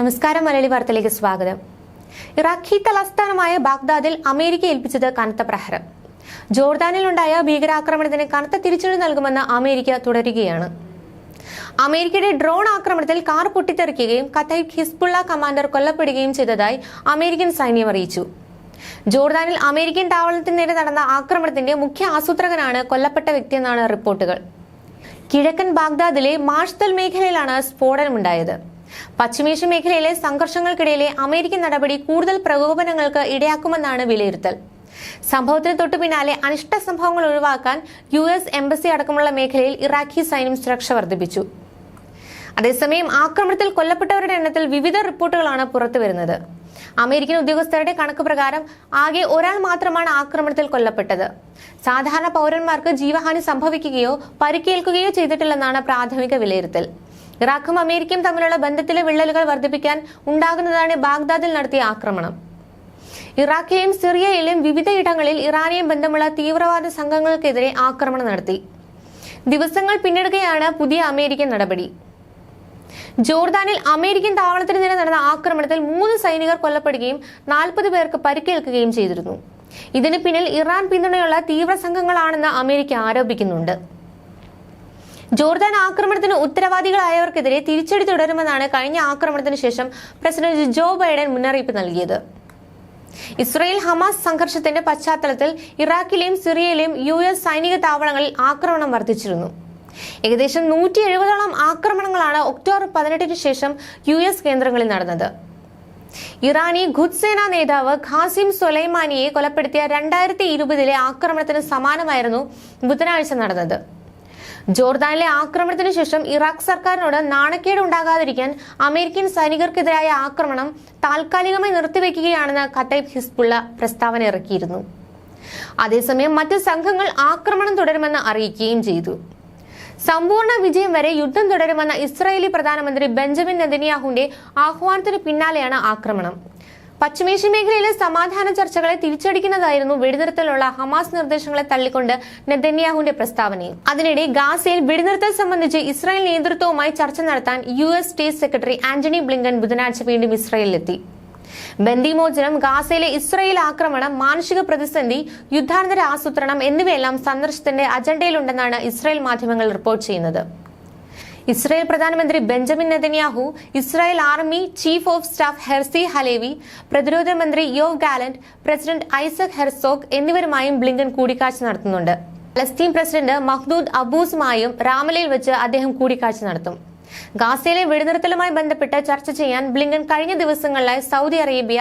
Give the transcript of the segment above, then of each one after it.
നമസ്കാരം മലയാളി വാർത്തയിലേക്ക് സ്വാഗതം. ഇറാഖി തലസ്ഥാനമായ ബാഗ്ദാദിൽ അമേരിക്ക ഏൽപ്പിച്ചത് കനത്ത പ്രഹരം. ജോർദാനിലുണ്ടായ ഭീകരാക്രമണത്തിന് കനത്ത തിരിച്ചടി നൽകുമെന്ന് അമേരിക്ക തുടരുകയാണ്. അമേരിക്കയുടെ ഡ്രോൺ ആക്രമണത്തിൽ കാർ പൊട്ടിത്തെറിക്കുകയും ഖത്തൈബ് ഹിസ്ബുള്ള കമാൻഡർ കൊല്ലപ്പെടുകയും ചെയ്തതായി അമേരിക്കൻ സൈന്യം അറിയിച്ചു. ജോർദാനിൽ അമേരിക്കൻ താവളത്തിന് നേരെ നടന്ന ആക്രമണത്തിന്റെ മുഖ്യ ആസൂത്രകനാണ് കൊല്ലപ്പെട്ട വ്യക്തിയെന്നാണ് റിപ്പോർട്ടുകൾ. കിഴക്കൻ ബാഗ്ദാദിലെ മാഷ്തൽ മേഖലയിലാണ് സ്ഫോടനമുണ്ടായത്. പശ്ചിമേഷ്യൻ മേഖലയിലെ സംഘർഷങ്ങൾക്കിടയിലെ അമേരിക്കൻ നടപടി കൂടുതൽ പ്രകോപനങ്ങൾക്ക് ഇടയാക്കുമെന്നാണ് വിലയിരുത്തൽ. സംഭവത്തിന് തൊട്ടു പിന്നാലെ അനിഷ്ട സംഭവങ്ങൾ ഒഴിവാക്കാൻ യു എസ് എംബസി അടക്കമുള്ള മേഖലയിൽ ഇറാഖി സൈന്യം സുരക്ഷ വർദ്ധിപ്പിച്ചു. അതേസമയം ആക്രമണത്തിൽ കൊല്ലപ്പെട്ടവരുടെ എണ്ണത്തിൽ വിവിധ റിപ്പോർട്ടുകളാണ് പുറത്തുവരുന്നത് അമേരിക്കൻ ഉദ്യോഗസ്ഥരുടെ കണക്ക് പ്രകാരം ആകെ ഒരാൾ മാത്രമാണ് ആക്രമണത്തിൽ കൊല്ലപ്പെട്ടത്. സാധാരണ പൗരന്മാർക്ക് ജീവഹാനി സംഭവിക്കുകയോ പരിക്കേൽക്കുകയോ ചെയ്തിട്ടില്ലെന്നാണ് പ്രാഥമിക വിലയിരുത്തൽ. ഇറാഖും അമേരിക്കയും തമ്മിലുള്ള ബന്ധത്തിലെ വിള്ളലുകൾ വർദ്ധിപ്പിക്കാൻ ഉണ്ടാകുന്നതാണ് ബാഗ്ദാദിൽ നടത്തിയ ആക്രമണം. ഇറാഖിലെയും സിറിയയിലെയും വിവിധ ഇടങ്ങളിൽ ഇറാനിയൻ ബന്ധമുള്ള തീവ്രവാദ സംഘങ്ങൾക്കെതിരെ ആക്രമണം നടത്തി. ദിവസങ്ങൾ പിന്നിടുകയാണ് പുതിയ അമേരിക്കൻ നടപടി. ജോർദാനിൽ അമേരിക്കൻ താവളത്തിന് നേരെ നടന്ന ആക്രമണത്തിൽ മൂന്ന് സൈനികർ കൊല്ലപ്പെടുകയും നാൽപ്പത് പേർക്ക് പരിക്കേൽക്കുകയും ചെയ്തിരുന്നു. ഇതിന് പിന്നിൽ ഇറാൻ പിന്തുണയുള്ള തീവ്ര സംഘങ്ങളാണെന്ന് അമേരിക്ക ആരോപിക്കുന്നുണ്ട്. ജോർദാൻ ആക്രമണത്തിന് ഉത്തരവാദികളായവർക്കെതിരെ തിരിച്ചടി തുടരുമെന്നാണ് കഴിഞ്ഞ ആക്രമണത്തിന് ശേഷം പ്രസിഡന്റ് ജോ ബൈഡൻ മുന്നറിയിപ്പ് നൽകിയത്. ഇസ്രയേൽ ഹമാസ് സംഘർഷത്തിന്റെ പശ്ചാത്തലത്തിൽ ഇറാഖിലെയും സിറിയയിലെയും യു എസ് സൈനിക താവളങ്ങളിൽ ആക്രമണം വർദ്ധിച്ചിരുന്നു. ഏകദേശം നൂറ്റി എഴുപതോളം ആക്രമണങ്ങളാണ് ഒക്ടോബർ പതിനെട്ടിന് ശേഷം യു എസ് കേന്ദ്രങ്ങളിൽ നടന്നത്. ഇറാനി ഖുദ് സേനാ നേതാവ് ഖാസിം സൊലൈമാനിയെ കൊലപ്പെടുത്തിയ രണ്ടായിരത്തി ഇരുപതിലെ ആക്രമണത്തിന് സമാനമായിരുന്നു ബുധനാഴ്ച നടന്നത്. ജോർദാനിലെ ആക്രമണത്തിന് ശേഷം ഇറാഖ് സർക്കാരിനോട് നാണക്കേട് ഉണ്ടാകാതിരിക്കാൻ അമേരിക്കൻ സൈനികർക്കെതിരായ ആക്രമണം താൽക്കാലികമായി നിർത്തിവെക്കുകയാണെന്ന് ഖത്തൈബ് ഹിസ്ബുള്ള പ്രസ്താവന ഇറക്കിയിരുന്നു. അതേസമയം മറ്റ് സംഘങ്ങൾ ആക്രമണം തുടരുമെന്ന് അറിയിക്കുകയും ചെയ്തു. സമ്പൂർണ വിജയം വരെ യുദ്ധം തുടരുമെന്ന ഇസ്രായേലി പ്രധാനമന്ത്രി ബെഞ്ചമിൻ നെതന്യാഹുവിന്റെ ആഹ്വാനത്തിന് പിന്നാലെയാണ് ആക്രമണം. പശ്ചിമേഷ്യൻ മേഖലയിലെ സമാധാന ചർച്ചകളെ തിരിച്ചടിക്കുന്നതായിരുന്നു വെടിനിർത്തലുള്ള ഹമാസ് നിർദ്ദേശങ്ങളെ തള്ളിക്കൊണ്ട് നെതന്യാഹുവിന്റെ പ്രസ്താവനയും. അതിനിടെ ഗാസയിൽ വെടിനിർത്തൽ സംബന്ധിച്ച് ഇസ്രായേൽ നേതൃത്വവുമായി ചർച്ച നടത്താൻ U S state secretary Antony Blinken ബുധനാഴ്ച വീണ്ടും ഇസ്രായേലിലെത്തി. ബന്ദിമോചനം ഗാസയിലെ ഇസ്രായേൽ ആക്രമണം മാനുഷിക പ്രതിസന്ധി യുദ്ധാനന്തര ആസൂത്രണം എന്നിവയെല്ലാം സന്ദർശനത്തിന്റെ അജണ്ടയിലുണ്ടെന്നാണ് ഇസ്രായേൽ മാധ്യമങ്ങൾ റിപ്പോർട്ട് ചെയ്യുന്നത്. ഇസ്രായേൽ പ്രധാനമന്ത്രി Benjamin Netanyahu Israel army chief of staff Herzi Halevi പ്രതിരോധ മന്ത്രി Yoav Gallant president Isaac Herzog എന്നിവരുമായും ബ്ലിങ്കൻ കൂടിക്കാഴ്ച നടത്തുന്നുണ്ട്. പലസ്തീൻ പ്രസിഡന്റ് മഹ്ദൂദ് അബൂസുമായും രാമലയിൽ വെച്ച് അദ്ദേഹം കൂടിക്കാഴ്ച നടത്തും. ഗാസയിലെ വെടിനിർത്തലുമായി ബന്ധപ്പെട്ട് ചർച്ച ചെയ്യാൻ ബ്ലിങ്കൻ കഴിഞ്ഞ ദിവസങ്ങളിലായി സൗദി അറേബ്യ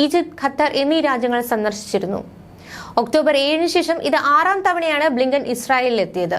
ഈജിപ്ത് ഖത്തർ എന്നീ രാജ്യങ്ങൾ സന്ദർശിച്ചിരുന്നു. ഒക്ടോബർ ഏഴിന് ശേഷം ഇത് ആറാം തവണയാണ് ബ്ലിങ്കൻ ഇസ്രായേലിലെത്തിയത്.